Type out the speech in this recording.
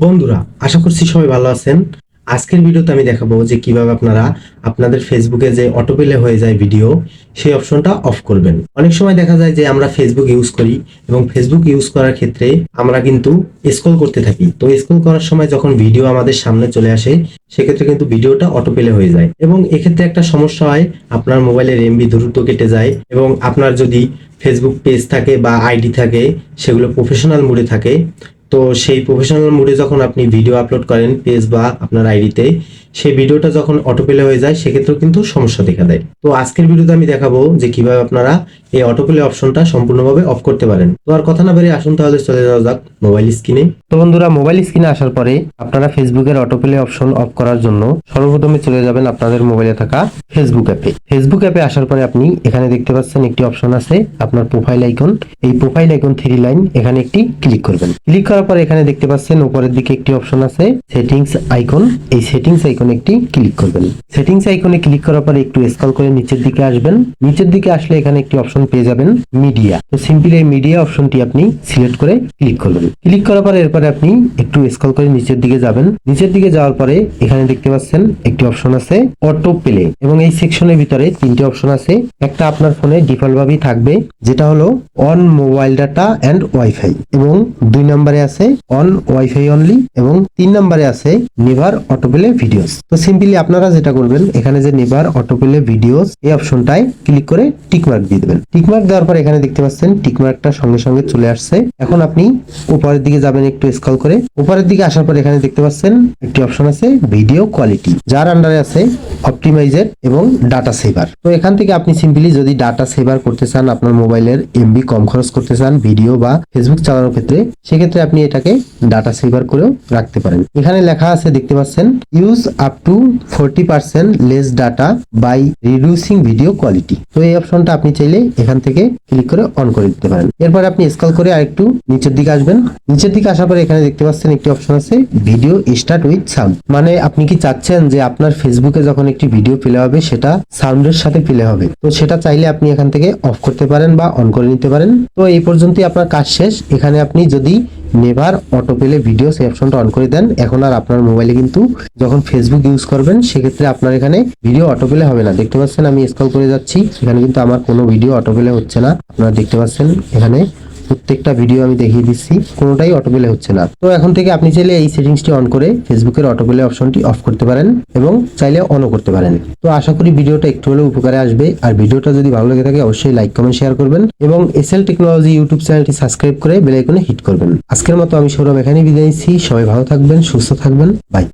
বন্ধুরা, আশা করছি সবাই ভালো আছেন। আজকের ভিডিওতে আমি দেখাবো যে কীভাবে আপনারা আপনাদের ফেসবুকে যে অটোপেলে হয়ে যায় ভিডিও সেই অপশনটা অফ করবেন। অনেক সময় দেখা যায় যে আমরা ফেসবুক ইউজ করি এবং ফেসবুক ইউজ করার ক্ষেত্রে আমরা কিন্তু স্ক্রল করতে থাকি। তো স্ক্রল করার সময় যখন ভিডিও আমাদের সামনে চলে আসে, সেক্ষেত্রে কিন্তু ভিডিওটা অটোপেলে হয়ে যায়। এবং এক্ষেত্রে একটা সমস্যা হয়, আপনার মোবাইলের এমবি দ্রুত কেটে যায় এবং আপনার যদি ফেসবুক পেজ থাকে বা আইডি থাকে, সেগুলো প্রফেশনাল মোডে থাকে তো সেই প্রফেশনাল মোডে যখন আপনি ভিডিও আপলোড করেন পেজ বা আপনার আইডিতে সেই ভিডিওটা যখন অটোপেলে হয়ে যায়, সেক্ষেত্রেও কিন্তু সমস্যা দেখা দেয়। তো আজকের ভিডিওতে আমি দেখাবো যে কীভাবে আপনারা এই অটোপেলে অপশনটা সম্পূর্ণভাবে অফ করতে পারেন। তো আর কথা না বেরিয়ে আসুন তাহলে চলে যাওয়া যাক মোবাইল স্ক্রিনে তো বন্ধুরা মোবাইল স্ক্রিনে আসার পরে আপনারা ফেসবুকের অটোপেলে অপশন অফ করার জন্য সর্বপ্রথমে চলে যাবেন আপনাদের মোবাইলে থাকা ফেসবুক অ্যাপে ফেসবুক অ্যাপে আসার পরে আপনি এখানে দেখতে পাচ্ছেন একটি অপশন আছে, আপনার প্রোফাইল আইকন এই প্রোফাইল আইকন থ্রি লাইন এখানে একটি ক্লিক করবেন। ক্লিক করার পরে এখানে দেখতে পাচ্ছেন, উপরের দিকে একটি অপশন আছে সেটিংস আইকন এই সেটিংস আইকনে একটি ক্লিক করবেন। সেটিংস আইকনে ক্লিক করার পরে একটু স্ক্রল করে নিচের দিকে আসবেন। নিচের দিকে আসলে এখানে একটি অপশন পেয়ে যাবেন মিডিয়া তো সিম্পলি এই মিডিয়া অপশনটি আপনি সিলেক্ট করে ক্লিক করবেন। ক্লিক করার পরে এরপরে আপনি একটু স্ক্রল করে নিচের দিকে যাবেন। নিচের দিকে যাওয়ার পরে এখানে দেখতে পাচ্ছেন একটি অপশন আছে অটো প্লে এবং এই সেকশনের ভিতরে তিনটি অপশন আছে। একটা আপনার ফোনে ডিফল্ট ভাবেই থাকবে, যেটা হলো on mobile data and wifi এবং দুই নম্বরে আছে অন ওয়াইফাই অনলি এবং তিন নম্বরে আছে নেভার অটো প্লে ভিডিওস তো সিম্পলি আপনারা যেটা করবেন, এখানে যে নেভার অটোপ্লে ভিডিওস এই অপশনটায় ক্লিক করে টিকমার্ক দিয়ে দেবেন। টিকমার্ক দেওয়ার পর এখানে দেখতে পাচ্ছেন টিকমার্কটা সঙ্গে সঙ্গে চলে আসছে। এখন আপনি উপরের দিকে যাবেন একটু স্ক্রল করে। উপরের দিকে আসার পর এখানে দেখতে পাচ্ছেন, একটি অপশন আছে ভিডিও কোয়ালিটি যার আন্ডারে আছে অপটিমাইজের এবং ডাটা সেভার তো এখান থেকে আপনি সিম্পলি যদি ডাটা সেভার করতে চান, আপনার মোবাইলের এমবি কম খরচ করতে চান ভিডিও বা ফেসবুক চালানোর ক্ষেত্রে, সেক্ষেত্রে আপনি এটাকে ডাটা সেভার করেও রাখতে পারেন। এখানে লেখা আছে, দেখতে পাচ্ছেন use up to forty percent less data by reducing video quality তো এই অপশনটা আপনি চাইলে এখান থেকে ক্লিক করে অন করে দিতে পারেন। এরপর আপনি স্ক্রল করে আরেকটু নিচের দিকে আসবেন। নিচের দিকে আসার পরে এখানে দেখতে পাচ্ছেন একটি অপশন আছে ভিডিও স্টার্ট উইথ সাউন্ড মানে আপনি কি চাচ্ছেন যে আপনার ফেসবুকে যখন একটি ভিডিও প্লে হবে, সেটা সাউন্ডের সাথে প্লে হবে? তো সেটা চাইলে আপনি এখান থেকে অফ করতে পারেন বা অন করে নিতে পারেন। তো এই পর্যন্তই আপনার কাজ শেষ। এখানে আপনি যদি নেভার অটো পেলে ভিডিও সেই অপশনটা অন করে দেন। এখন আর আপনার মোবাইলে কিন্তু যখন ফেসবুক ইউজ করবেন, সেক্ষেত্রে আপনার এখানে ভিডিও অটো পেলে হবে না। দেখতে পাচ্ছেন আমি স্ক্রল করে যাচ্ছি। এখানে কিন্তু আমার কোনো ভিডিও অটো পেলে হচ্ছে না। আপনারা দেখতে পাচ্ছেন এখানে প্রত্যেকটা ভিডিও আমি দেখিয়ে দিচ্ছি, কোনোটাই অটোপেলে হচ্ছে না। তো এখন থেকে আপনি চাইলে এই সেটিংসটি অন করে ফেসবুকের অটোপেলে অপশনটি অফ করতে পারেন এবং চাইলে অনও করতে পারেন। তো আশা করি ভিডিওটা একটু হলেও উপকারে আসবে। আর ভিডিওটা যদি ভালো লেগে থাকে, অবশ্যই লাইক কমেন্ট শেয়ার করবেন এবং এসএল টেকনোলজি ইউটিউব চ্যানেলটি সাবস্ক্রাইব করে বেল আইকনে হিট করবেন। আজকের মতো আমি সৌরভ এখানেই বিদায় নিচ্ছি। সবাই ভালো থাকবেন, সুস্থ থাকবেন। বাই